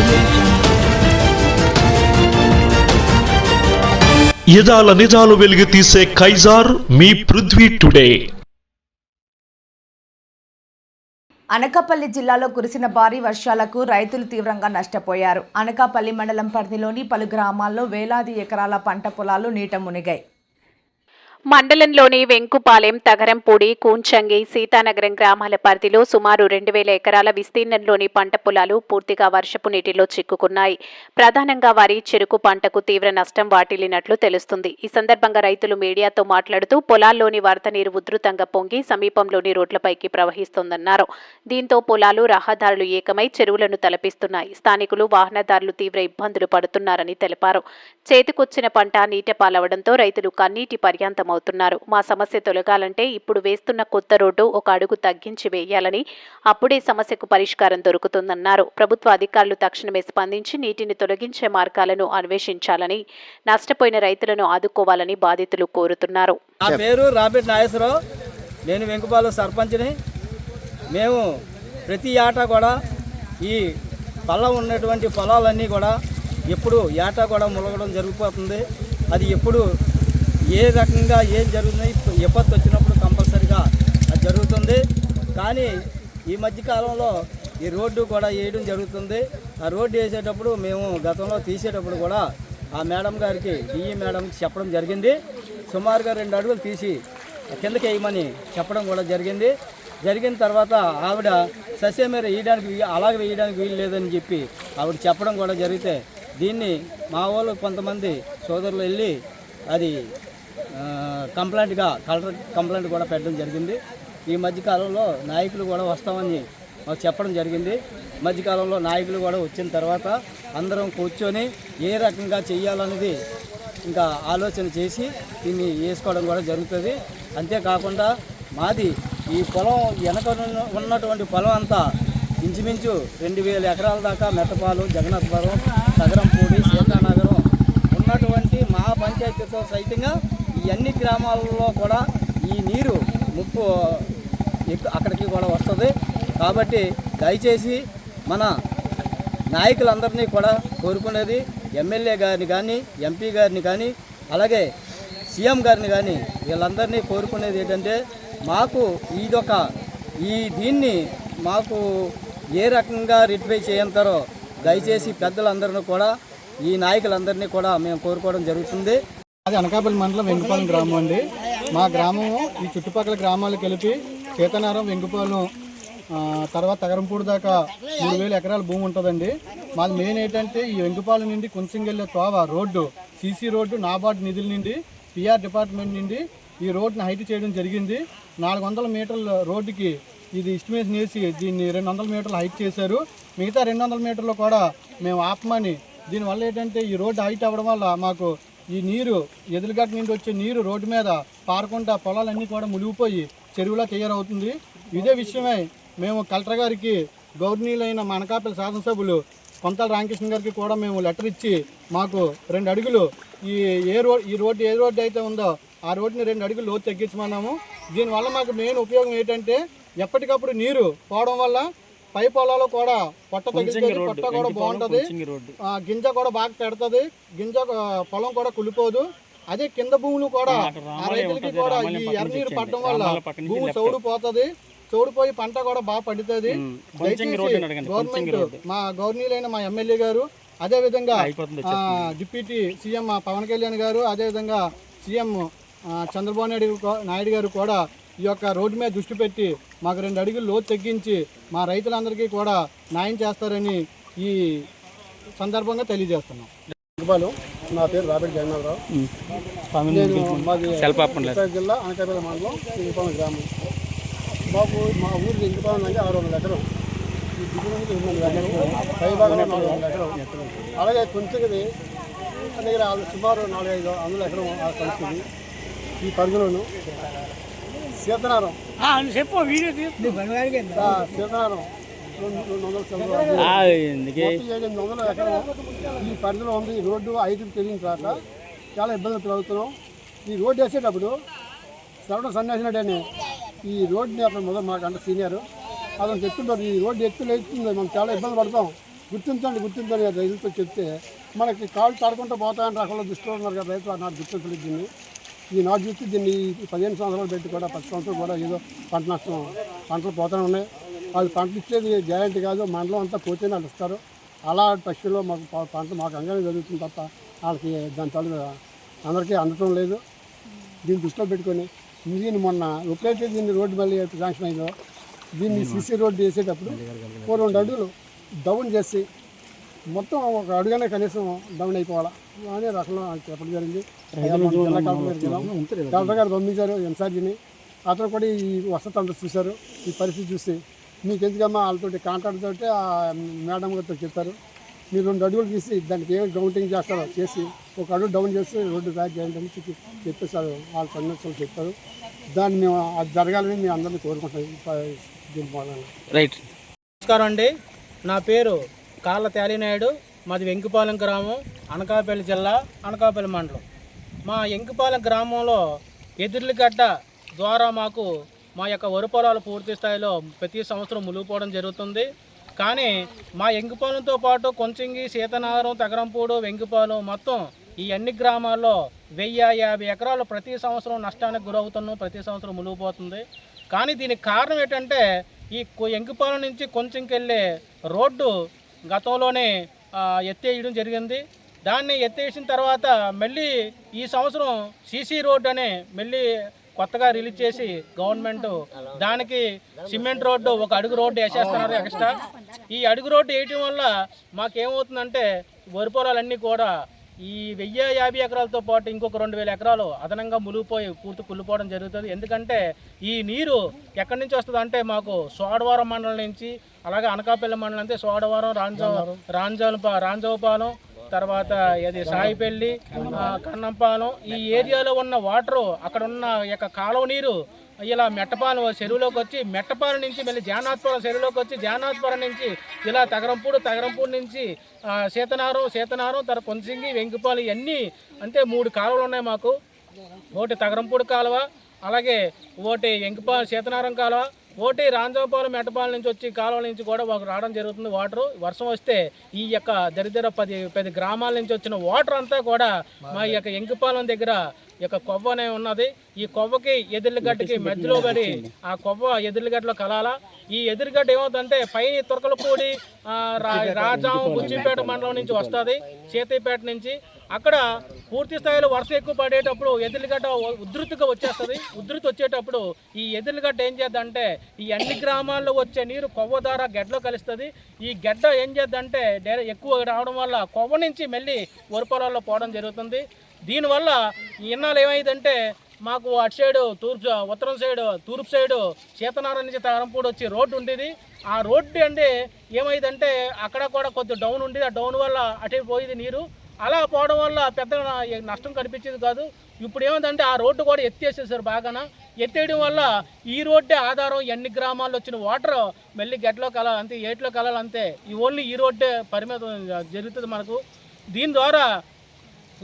audio యదాల నిజాలు వెలుగు తీసే కైజార్ మీ పృథ్వీ టుడే. అనకాపల్లి జిల్లాలో కురిసిన భారీ వర్షాలకు రైతులు తీవ్రంగా నష్టపోయారు. అనకాపల్లి మండలం పరిధిలోని పలు గ్రామాల్లో వేలాది ఎకరాల పంట పొలాలు నీట మునిగాయి. మండలంలోని వెంకుపాలెం తగరంపూడి కూంచంగి సీతానగరం గ్రామాల పరిధిలో సుమారు రెండు వేల ఎకరాల విస్తీర్ణంలోని పంట పొలాలు పూర్తిగా వర్షపు నీటిలో చిక్కుకున్నాయి. ప్రధానంగా వారి చెరుకు పంటకు తీవ్ర నష్టం వాటిల్లినట్లు తెలుస్తుంది. ఈ సందర్భంగా రైతులు మీడియాతో మాట్లాడుతూ పొలాల్లోని వరద నీరు ఉధృతంగా పొంగి సమీపంలోని రోడ్లపైకి ప్రవహిస్తోందన్నారు. దీంతో పొలాలు రహదారులు ఏకమై చెరువులను తలపిస్తున్నాయి. స్థానికులు వాహనదారులు తీవ్ర ఇబ్బందులు పడుతున్నారని తెలిపారు. చేతికొచ్చిన పంట నీట పాలవడంతో రైతులు కన్నీటి పర్యాంతమవుతున్నారు మా సమస్య తొలగాలంటే ఇప్పుడు వేస్తున్న కొత్త రోడ్డు ఒక అడుగు తగ్గించి వేయాలని అప్పుడే సమస్యకు పరిష్కారం దొరుకుతుందన్నారు. ప్రభుత్వ అధికారులు తక్షణమే స్పందించి నీటిని తొలగించే మార్గాలను అన్వేషించాలని నష్టపోయిన రైతులను ఆదుకోవాలని బాధితులు కోరుతున్నారు. నా పేరు నాగేశ్వరరావు. నేను వెంకుపాలు సర్పంచ్ని. మేము ప్రతి ఏటా కూడా ఈ పళ్ళం ఉన్నటువంటి పొలాలన్నీ కూడా ఎప్పుడు ఏటా కూడా ములగడం జరిగిపోతుంది. అది ఎప్పుడు ఏ రకంగా ఏం జరుగుతుంది విపత్తు వచ్చినప్పుడు కంపల్సరిగా అది జరుగుతుంది. కానీ ఈ మధ్యకాలంలో ఈ రోడ్డు కూడా వేయడం జరుగుతుంది. ఆ రోడ్డు వేసేటప్పుడు మేము గతంలో తీసేటప్పుడు కూడా ఆ మేడం గారికి డిఈ మేడంకి చెప్పడం జరిగింది. సుమారుగా రెండు అడుగులు తీసి కిందకి వేయమని చెప్పడం కూడా జరిగింది. జరిగిన తర్వాత ఆవిడ ససేమేర వేయడానికి అలాగే వేయడానికి వీలు లేదని చెప్పి ఆవిడ చెప్పడం కూడా జరిగితే దీన్ని మా వాళ్ళు కొంతమంది సోదరులు వెళ్ళి అది కంప్లైంట్గా కలెక్టర్ కంప్లైంట్ కూడా పెట్టడం జరిగింది. ఈ మధ్యకాలంలో నాయకులు కూడా వస్తామని మాకు చెప్పడం జరిగింది. మధ్యకాలంలో నాయకులు కూడా వచ్చిన తర్వాత అందరం కూర్చొని ఏ రకంగా చేయాలనేది ఇంకా ఆలోచన చేసి దీన్ని వేసుకోవడం కూడా జరుగుతుంది. అంతేకాకుండా మాది ఈ పొలం వెనక ఉన్నటువంటి పొలం అంతా ఇంచుమించు రెండు వేల ఎకరాల దాకా మెట్టపాలు జగన్నాథపురం సగరంపూడి సీతానగరం ఉన్నటువంటి మా పంచాయతీతో సైతంగా ఈ అన్ని గ్రామాలలో కూడా ఈ నీరు ముప్పు అక్కడికి కూడా వస్తుంది. కాబట్టి దయచేసి మన నాయకులందరినీ కూడా కోరుకునేది ఎమ్మెల్యే గారిని కానీ ఎంపీ గారిని కానీ అలాగే సీఎం గారిని కానీ వీళ్ళందరినీ కోరుకునేది ఏంటంటే మాకు ఇదొక ఈ దీన్ని మాకు ఏ రకంగా రిట్వై చేయంతారో దయచేసి పెద్దలందరినీ కూడా ఈ నాయకులందరినీ కూడా మేము కోరుకోవడం జరుగుతుంది. అది అనకాపల్లి మండలం వెంగుపాలెం గ్రామం అండి. మా గ్రామం ఈ చుట్టుపక్కల గ్రామాలు కలిపి సీతనారం వెంగుపాలెం తర్వాత తగరంపూడి దాకా మూడు వేల ఎకరాల భూమి ఉంటుందండి. మాది మెయిన్ ఏంటంటే ఈ వెంగుపాలెం నుండి కొంచెంగెళ్ళే తోవ రోడ్డు సీసీ రోడ్డు నాబార్డు నిధుల నుండి పిఆర్ డిపార్ట్మెంట్ నుండి ఈ రోడ్డుని హైట్ చేయడం జరిగింది. నాలుగు వందల మీటర్ల రోడ్డుకి ఇది ఎస్టిమేషన్ వేసి దీన్ని రెండు వందల మీటర్లు హైట్ చేశారు. మిగతా రెండు వందల మీటర్లు కూడా మేము ఆపమని దీనివల్ల ఏంటంటే ఈ రోడ్డు హైట్ అవ్వడం వల్ల మాకు ఈ నీరు ఎదురుగట్ట నుండి వచ్చే నీరు రోడ్డు మీద పారకుండా పొలాలన్నీ కూడా మునిగిపోయి చెరువులా తయారవుతుంది. ఇదే విషయమై మేము కలెక్టర్ గారికి గౌరవనీయులైన మనకాపల్లి శాసనసభ్యులు కొంతల రామకృష్ణ గారికి కూడా మేము లెటర్ ఇచ్చి మాకు రెండు అడుగులు ఈ ఏ రోడ్ ఈ రోడ్డు ఏ రోడ్డు అయితే ఉందో ఆ రోడ్డుని రెండు అడుగులు లోతు తగ్గించమన్నాము. దీనివల్ల మాకు మెయిన్ ఉపయోగం ఏంటంటే ఎప్పటికప్పుడు నీరు పోవడం వల్ల పై పొలాలు కూడా పొట్ట తగ్గుతుంది పొట్ట కూడా బాగుంటుంది. ఆ, గింజ కూడా బాగా పెడుతుంది. గింజ పొలం కూడా కులిపోదు అదే కింద భూములు కూడా ఆ రైతులకి కూడా ఈ ఎర్రనీరు పడడం వల్ల భూమి చౌడు పోతుంది. చౌడిపోయి పంట కూడా బాగా పండుతుంది. దయచేసి గవర్నమెంట్ మా గవర్నీయులైన మా ఎమ్మెల్యే గారు అదే విధంగా డిప్యూటీ సీఎం పవన్ కళ్యాణ్ గారు అదే విధంగా సీఎం చంద్రబాబు నాయుడు నాయుడు గారు కూడా ఈ యొక్క రోడ్డు మీద దృష్టి పెట్టి మాకు రెండు అడుగులు లోతు తగ్గించి మా రైతులందరికీ కూడా న్యాయం చేస్తారని ఈ సందర్భంగా తెలియజేస్తున్నాం. నా పేరు రాబెట్ జగన్నాథరావు. నేను మాది విశాఖ జిల్లా అనకాపల్లి మండలం ఇంకపాలెం గ్రామం. మాకు మా ఊరు ఇంకపాలెం అంటే ఆరు వందల ఎకరం. ఈ దిగువ నుంచి ఎనిమిది వందల ఎకరం. పై భాగంలో నాలుగు వందల ఎకరం. అలాగే కొంచెంది దగ్గర సుమారు నాలుగు ఐదు వందల ఎకరం ఆ కలిసింది ఈ పరిధిలోను సీతనారం చెప్పు సీతనారం వందల ఏడెనిమిది వందల ఎకరం. ఈ పరిధిలో ఉంది ఈ రోడ్డు ఐదుకి తెలియని చోట చాలా ఇబ్బందులు పడుతున్నాం. ఈ రోడ్డు వేసేటప్పుడు సరవడం సన్యాసినట్టని ఈ రోడ్డుని అతను మొదలు మాకు అంటే సీనియర్. అతను చెప్తుంటారు ఈ రోడ్డు ఎత్తులు ఎత్తుంది మనం చాలా ఇబ్బంది పడతాం. గుర్తించండి గుర్తించండి అని రైతులతో చెప్తే. మనకి కాళ్ళు తాడుకుంటూ పోతాయని రకంలో దృష్టిలో ఉన్నారు కదా రైతులు నాడు గుర్తించలేదు దీన్ని. ఈ నాడు చూస్తే దీన్ని ఈ పదిహేను సంవత్సరాలు పెట్టి కూడా పది సంవత్సరాలు కూడా ఏదో పంట నష్టం పంటలు పోతూనే ఉన్నాయి. వాళ్ళు పంటలు ఇచ్చేది గ్యారంటీ కాదు మండలం అంతా పోతేనే వాళ్ళు ఇస్తారు. అలా పక్షుల్లో మాకు పంట మాకు అంగనే జరుగుతుంది తప్ప వాళ్ళకి దాని తాలూ అందరికీ అందటం లేదు. దీన్ని దృష్టిలో పెట్టుకొని దీన్ని మొన్న ఎప్పుడైతే దీన్ని రోడ్డు మళ్ళీ శాంక్షన్ అయిందో దీన్ని సీసీ రోడ్డు వేసేటప్పుడు ఓ రెండు అడుగులు డౌన్ చేసి మొత్తం ఒక అడుగునే కనీసం డౌన్ అయిపోవాలా? అనే రకంలో నాకు చెప్పడం జరిగింది. జిల్లా కలెక్టర్ గారు పంపించారు ఎన్సార్జీని అతను కూడా ఈ వసతి అంతా చూశారు. ఈ పరిస్థితి చూసి మీకు ఎందుకమ్మా వాళ్ళతోటి కాంట్రాక్ట్ తోటి ఆ మేడం గారితో చెప్పారు. మీరు రెండు అడుగులు తీసి దానికి ఏం గౌంటింగ్ చేస్తారో చేసి ఒక అడుగు డౌన్ చేసి రోడ్డు బ్యాక్ చేయండి అని చెప్పి చెప్పేశారు. వాళ్ళ సన్నిహితులు చెప్పారు. దాన్ని మేము అది జరగాలని మేము అందరినీ కోరుకుంటాం మూలంగా. నమస్కారం అండి. నా పేరు కాళ్ళ తేలినాయుడు మాది వెంకిపాలెం గ్రామం అనకాపల్లి జిల్లా అనకాపల్లి మండలం. మా వెంకిపాలెం గ్రామంలో ఎదుర్లగడ్డ ద్వారా మాకు మా యొక్క వరి పొలాలు పూర్తి స్థాయిలో ప్రతి సంవత్సరం ములిగిపోవడం జరుగుతుంది. కానీ మా వెంకిపాలెంతో పాటు కొంచెంగి సీతనగరం తగరంపూడు వెంగిపాలెం మొత్తం ఈ అన్ని గ్రామాల్లో వెయ్యి యాభై ఎకరాలు ప్రతి సంవత్సరం నష్టానికి గురవుతున్నాం ప్రతి సంవత్సరం మునిగిపోతుంది. కానీ దీనికి కారణం ఏంటంటే ఈ కొ- నుంచి కొంచెంకి వెళ్ళే రోడ్డు గతంలోనే ఎత్తేయడం జరిగింది. దాన్ని ఎత్తేసిన తర్వాత మళ్ళీ ఈ సంవత్సరం సీసీ రోడ్ అనే మళ్ళీ కొత్తగా రిలీజ్ చేసి గవర్నమెంట్ దానికి సిమెంట్ రోడ్డు ఒక అడుగు రోడ్డు వేసేస్తున్నారు ఎక్స్ట్రా. ఈ అడుగు రోడ్డు వేయటం వల్ల మాకేమవుతుందంటే వరి పొలాలన్నీ కూడా ఈ వెయ్యి యాభై ఎకరాలతో పాటు ఇంకొక రెండు వేల ఎకరాలు అదనంగా మునిగిపోయి పూర్తి కుళ్ళిపోవడం జరుగుతుంది. ఎందుకంటే ఈ నీరు ఎక్కడి నుంచి వస్తుంది అంటే మాకు సోడవరం మండలం నుంచి అలాగే అనకాపల్లి మండలం అంటే సోడవరం రాంజవ రాంజవ రాంజవపాలెం తర్వాత ఇది సాయిపల్లి కన్నంపాలెం. ఈ ఏరియాలో ఉన్న వాటరు అక్కడ ఉన్న యొక్క కాలువ నీరు ఇలా మెట్టపాలెం చెరువులోకి వచ్చి మెట్టపాలెం నుంచి మళ్ళీ జానాథపురం చెరువులోకి వచ్చి జానాథపురం నుంచి ఇలా తగరంపూడి తగరంపూడి నుంచి సీతనారం సీతనారం తర్వాత కొంచింగి వెంకిపాలు ఇవన్నీ అంటే మూడు కాలువలు ఉన్నాయి మాకు. ఒకటి తగరంపూడి కాలువ అలాగే ఒకటి వెంకిపాల సీతనారం కాలువ ఒకటి రాంజవపాలెం మెట్టపాలెం నుంచి వచ్చి కాలువల నుంచి కూడా మాకు రావడం జరుగుతుంది. వాటర్ వర్షం వస్తే ఈ యొక్క దరిద్ర పది పది గ్రామాల నుంచి వచ్చిన వాటర్ అంతా కూడా మా యొక్క ఎంకిపాలెం దగ్గర యొక్క కొవ్వ అనే ఉన్నది. ఈ కొవ్వకి ఎదురుగడ్డకి మధ్యలో పడి ఆ కొవ్వ ఎదురుగడ్డలో కలాలా. ఈ ఎదురుగడ్డ ఏమవుతుందంటే పైన తురకలపూడి రాజాం బుజ్జిపేట మండలం నుంచి వస్తుంది సీతయ్యపేట నుంచి. అక్కడ పూర్తి స్థాయిలో వర్షం ఎక్కువ పడేటప్పుడు ఎదురుగడ్డ ఉధృతిగా వచ్చేస్తుంది. ఉధృతి వచ్చేటప్పుడు ఈ ఎదురుగడ్డ ఏం చేద్దంటే ఈ అన్ని గ్రామాల్లో వచ్చే నీరు కొవ్వ ద్వారా గడ్డలో కలుస్తుంది. ఈ గడ్డ ఏం చేద్దంటే డైరె ఎక్కువ రావడం వల్ల కొవ్వ నుంచి మళ్ళీ వరి పొలాల్లో పోవడం జరుగుతుంది. దీనివల్ల ఇన్నాళ్ళు ఏమైందంటే మాకు అటు సైడు తూర్పు ఉత్తరం సైడు తూర్పు సైడు సీతనారాయణ నుంచి తారంపూడి వచ్చి రోడ్డు ఉండేది. ఆ రోడ్డు అంటే ఏమైందంటే అక్కడ కూడా కొద్ది డౌన్ ఉండేది. ఆ డౌన్ వల్ల అటే పోయేది నీరు. అలా పోవడం వల్ల పెద్ద నష్టం కనిపించేది కాదు. ఇప్పుడు ఏమైందంటే ఆ రోడ్డు కూడా ఎత్తేసేసారు బాగాన. ఎత్తేయడం వల్ల ఈ రోడ్డే ఆధారం ఎన్ని గ్రామాల్లో వచ్చిన వాటర్ మళ్ళీ గెట్లో కల అంతే ఏట్లో కలాలంతే. ఈ ఓన్లీ ఈ రోడ్డే పరిమితం జరుగుతుంది మనకు. దీని ద్వారా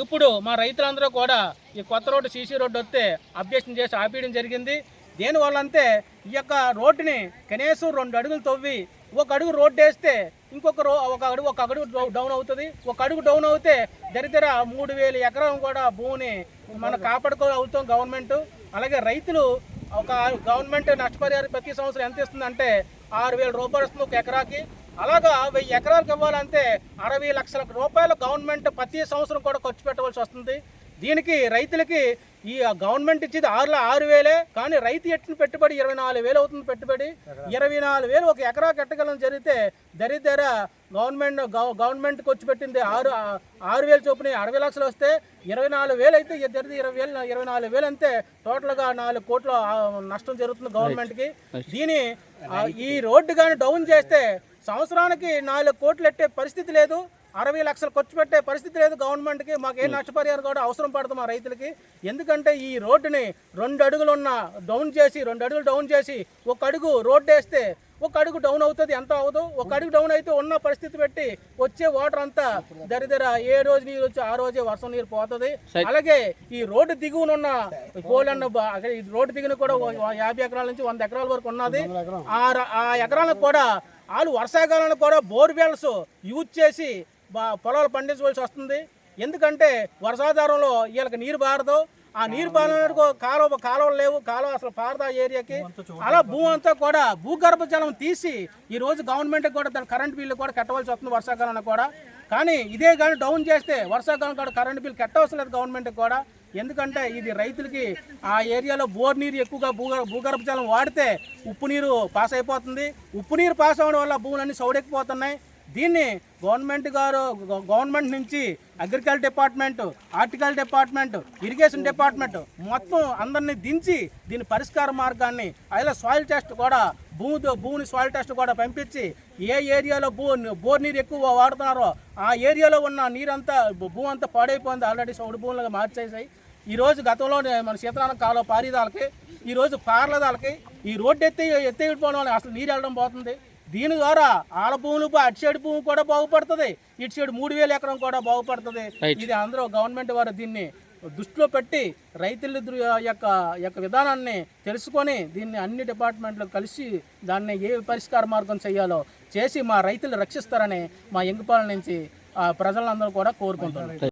ఇప్పుడు మా రైతులందరూ కూడా ఈ కొత్త రోడ్డు సీసీ రోడ్డు వస్తే అప్డేషన్ చేసి ఆపేయడం జరిగింది. దేనివల్లంటే ఈ యొక్క రోడ్డుని కనీసం రెండు అడుగులు తవ్వి ఒక అడుగు రోడ్డు వేస్తే ఇంకొక రో ఒక అడుగు ఒక అడుగు డౌన్ అవుతుంది. ఒక అడుగు డౌన్ అవుతే దరిద్ర మూడు వేల ఎకరం కూడా భూమిని మనం కాపాడుకో అవుతాం గవర్నమెంట్. అలాగే రైతులు ఒక గవర్నమెంట్ నష్టపరిహారం ప్రతి సంవత్సరం ఎంత ఇస్తుందంటే ఆరు వేల రూపాయలు ఇస్తుంది ఒక ఎకరాకి. అలాగా వెయ్యి ఎకరాలకు ఇవ్వాలంటే అరవై లక్షల రూపాయలు గవర్నమెంట్ ప్రతి సంవత్సరం కూడా ఖర్చు పెట్టవలసి వస్తుంది. దీనికి రైతులకి ఈ గవర్నమెంట్ ఇచ్చేది ఆరు ఆరు వేలే కానీ రైతు ఎట్టిన పెట్టుబడి ఇరవై నాలుగు వేలు అవుతుంది పెట్టుబడి. ఇరవై నాలుగు వేలు ఒక ఎకరా కట్టగలం జరిగితే దరిద్ర గవర్నమెంట్ గవ- గవర్నమెంట్కి వచ్చి పెట్టింది ఆరు ఆరు వేలు చొప్పున అరవై లక్షలు వస్తే ఇరవై నాలుగు వేలు అయితే దరిద్ర ఇరవై వేలు ఇరవై నాలుగు వేలు అంతే టోటల్గా నాలుగు కోట్ల నష్టం జరుగుతుంది గవర్నమెంట్కి. దీని ఈ రోడ్డు కానీ డౌన్ చేస్తే సంవత్సరానికి నాలుగు కోట్లు ఎట్టే పరిస్థితి లేదు అరవై లక్షలు ఖర్చు పెట్టే పరిస్థితి లేదు గవర్నమెంట్కి మాకు ఏ నష్టపరిహారం కూడా అవసరం పడుతుంది మా రైతులకి. ఎందుకంటే ఈ రోడ్డుని రెండు అడుగులు ఉన్న డౌన్ చేసి రెండు అడుగులు డౌన్ చేసి ఒక అడుగు రోడ్డు వేస్తే ఒక అడుగు డౌన్ అవుతుంది ఎంత అవ్వదు? ఒక అడుగు డౌన్ అయితే ఉన్న పరిస్థితి పెట్టి వచ్చే వాటర్ అంతా దరిదర ఏ రోజు నీరు వచ్చి ఆ రోజే వర్షం నీరు పోతుంది. అలాగే ఈ రోడ్డు దిగువనున్న పోలన్న రోడ్డు దిగున కూడా యాభై ఎకరాల నుంచి వంద ఎకరాల వరకు ఉన్నది. ఆ ఎకరాలకు కూడా వాళ్ళు వర్షాకాలంలో కూడా బోర్వెల్స్ యూజ్ చేసి పొలాలు పండించవలసి వస్తుంది. ఎందుకంటే వర్షాధారంలో వీళ్ళకి నీరు బారదు ఆ నీరు పాలనకు కాలువ కాలువలు లేవు. కాలువ అసలు పారదా ఏరియాకి. అలా భూమి అంతా కూడా భూగర్భ జలం తీసి ఈ రోజు గవర్నమెంట్ కూడా దాని కరెంట్ బిల్లు కూడా కట్టవలసి వస్తుంది వర్షాకాలంలో కూడా. కానీ ఇదే కానీ డౌన్ చేస్తే వర్షాకాలం కూడా కరెంట్ బిల్ కట్టవలసిన లేదు గవర్నమెంట్ కూడా. ఎందుకంటే ఇది రైతులకి ఆ ఏరియాలో బోర్ నీరు ఎక్కువగా భూగ భూగర్భ జలం వాడితే ఉప్పు నీరు పాస్ అయిపోతుంది. ఉప్పు నీరు పాస్ అవ్వడం వల్ల భూములన్నీ సౌడెక్కిపోతున్నాయి. దీన్ని గవర్నమెంట్ గారు గవర్నమెంట్ నుంచి agriculture department article department irrigation department మొత్తం అందరినీ దించి దీని పరిష్కార మార్గాన్ని అలా సాయిల్ టెస్ట్ కూడా భూమి భూమిని సాయిల్ టెస్ట్ కూడా పంపించి ఏ ఏరియాలో భూ బోర్ నీరు ఎక్కువ వాడుతున్నారో ఆ ఏరియాలో ఉన్న నీరంతా భూమి అంతా పాడైపోయింది. ఆల్రెడీ సౌడు భూములుగా మార్చేసాయి ఈ రోజు గతంలో మన సీతారామ కాలువ పారిదాలకి ఈ రోజు పార్లదాలకి ఈ రోడ్డు ఎత్తి ఎత్తేయడం వల్ల అసలు నీరు వెళ్ళడం పోతుంది. దీని ద్వారా ఆల భూములు అటు సైడ్ భూమి కూడా బాగుపడుతుంది. ఇటు సైడ్ మూడు వేల ఎకరం కూడా బాగుపడుతుంది. ఇది అందరూ గవర్నమెంట్ వారు దీన్ని దృష్టిలో పెట్టి రైతుల యొక్క యొక్క విధానాన్ని తెలుసుకొని దీన్ని అన్ని డిపార్ట్మెంట్లు కలిసి దాన్ని ఏ పరిష్కార మార్గం చేయాలో చేసి మా రైతులు రక్షిస్తారని మా ఎంగుపాల నుంచి ప్రజలందరూ కూడా కోరుకుంటున్నారు.